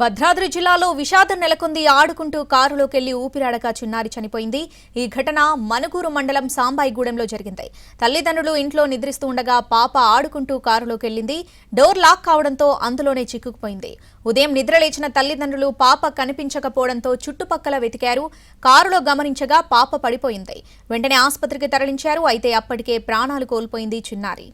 భద్రాద్రి జిల్లాలో విషాదం నెలకొంది. ఆడుకుంటూ కారులోకెళ్ళి ఊపిరాడక చిన్నారి చనిపోయింది. ఈ ఘటన మనుగూరు మండలం సాంబాయిగూడెంలో జరిగింది. తల్లిదండ్రులు ఇంట్లో నిద్రిస్తూ ఉండగా పాప ఆడుకుంటూ కారులోకెళ్ళింది డోర్ లాక్ కావడంతో అందులోనే చిక్కుకుపోయింది. ఉదయం నిద్రలేచిన తల్లిదండ్రులు పాప కనిపించకపోవడంతో చుట్టుపక్కల వెతికారు. కారులో గమనించగా పాప పడిపోయింది. వెంటనే ఆసుపత్రికి తరలించారు. అయితే అప్పటికే ప్రాణాలు కోల్పోయింది చిన్నారి.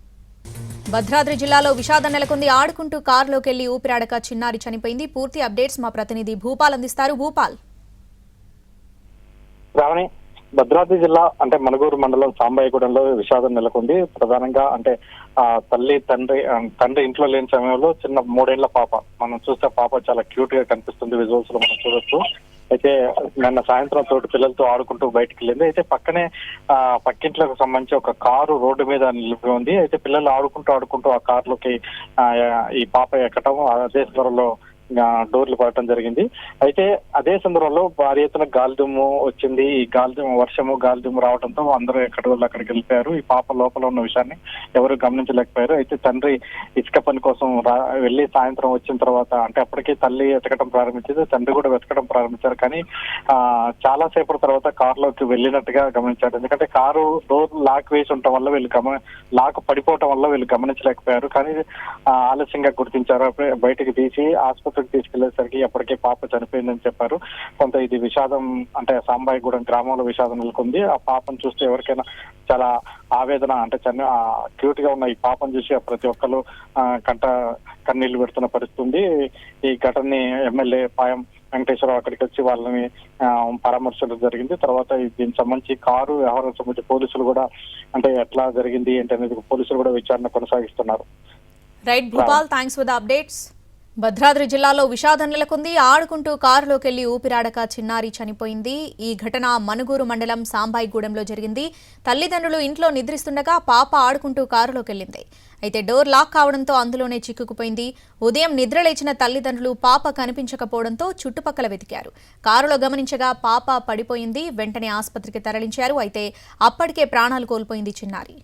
భద్రాద్రి జిల్లాలో విషాదం నెలకొంది. ఆడుకుంటూ కారులోకెళ్ళి ఊపిరాడక చిన్నారి చనిపోయింది. పూర్తి అప్డేట్స్ మా ప్రతినిధి భూపాల్ అందిస్తారు. భూపాల్. రావణి భద్రాద్రి జిల్లా అంటే మణుగూరు మండలం సాంబాయిగూడెంలో విషాదం నెలకొంది. ప్రధానంగా అంటే ఆ తల్లి తండ్రి తండ్రి ఇంట్లో లేని సమయంలో చిన్న మూడేళ్ళ పాప. మనం చూస్తే పాప చాలా క్యూట్గా కనిపిస్తుంది. విజువల్స్లో మనం చూడొచ్చు. అయితే నిన్న సాయంత్రం తోటి పిల్లలతో ఆడుకుంటూ బయటికి వెళ్ళింది. అయితే పక్కనే ఆ పక్కింట్లకు సంబంధించి ఒక కారు రోడ్డు మీద నిలిపి ఉంది. అయితే పిల్లలు ఆడుకుంటూ ఆడుకుంటూ ఆ కారులోకి ఈ పాప ఎక్కటం అదే త్వరలో డోర్లు పడటం జరిగింది. అయితే అదే సందర్భంలో భారీ ఎత్తున గాలిదుమ్ము వచ్చింది. ఈ గాలిదుమ్ము వర్షము గాలిదుమ్ము రావడంతో అందరూ ఎక్కడి వాళ్ళు అక్కడికి వెళ్ళిపోయారు. ఈ పాప లోపల ఉన్న విషయాన్ని ఎవరు గమనించలేకపోయారు. అయితే తండ్రి ఇసుక పని కోసం వెళ్ళి సాయంత్రం వచ్చిన తర్వాత అంటే అప్పటికే తల్లి వెతకడం ప్రారంభించింది. తండ్రి కూడా వెతకడం ప్రారంభించారు. కానీ ఆ చాలా సేపటి తర్వాత కారులోకి వెళ్ళినట్టుగా గమనించారు. ఎందుకంటే కారు డోర్ లాక్ వేసి ఉండటం వల్ల వీళ్ళు గమ లాక్ పడిపోవటం వల్ల వీళ్ళు గమనించలేకపోయారు. కానీ ఆలస్యంగా గుర్తించారు. బయటకు తీసి హాస్పిటల్కి తీసుకెళ్ళేసరికి అప్పటికే పాప చనిపోయిందని చెప్పారు. కొంత ఇది విషాదం అంటే సాంబాయిగూడెం గ్రామంలో విషాదం నెలకొంది. ఆ పాపను చూస్తే ఎవరికైనా చాలా ఆవేదన అంటే చని క్యూట్గా ఉన్న ఈ పాపను చూసి ప్రతి ఒక్కరు కంట కన్నీళ్ళు పెడుతున్న పరిస్థితి ఉంది ఈ ఘటనని ఎమ్మెల్యే పాయం వెంకటేశ్వరరావు అక్కడికి వచ్చి వాళ్ళని ఆ, పరామర్శించడం జరిగింది. తర్వాత దీనికి సంబంధించి కారు వ్యవహారం సంబంధించి పోలీసులు కూడా అంటే ఎట్లా జరిగింది ఏంటి అనేది పోలీసులు కూడా విచారణ కొనసాగిస్తున్నారు. Right Bhupal thanks for the updates Bhadradri జిల్లాలో విషాదం నెలకొంది. ఆడుకుంటూ కారులోకెళ్ళి ఊపిరాడక చిన్నారి చనిపోయింది. ఈ ఘటన మనుగూరు మండలం సాంబాయిగూడెంలో జరిగింది. తల్లిదండ్రులు ఇంట్లో నిద్రిస్తుండగా పాప ఆడుకుంటూ కారులోకెళ్ళింది అయితే డోర్ లాక్ కావడంతో అందులోనే చిక్కుకుపోయింది. ఉదయం నిద్రలేచిన తల్లిదండ్రులు పాప కనిపించకపోవడంతో చుట్టుపక్కల వెతికారు. కారులో గమనించగా పాప పడిపోయింది. వెంటనే ఆసుపత్రికి తరలించారు. అయితే అప్పటికే ప్రాణాలు కోల్పోయింది చిన్నారి.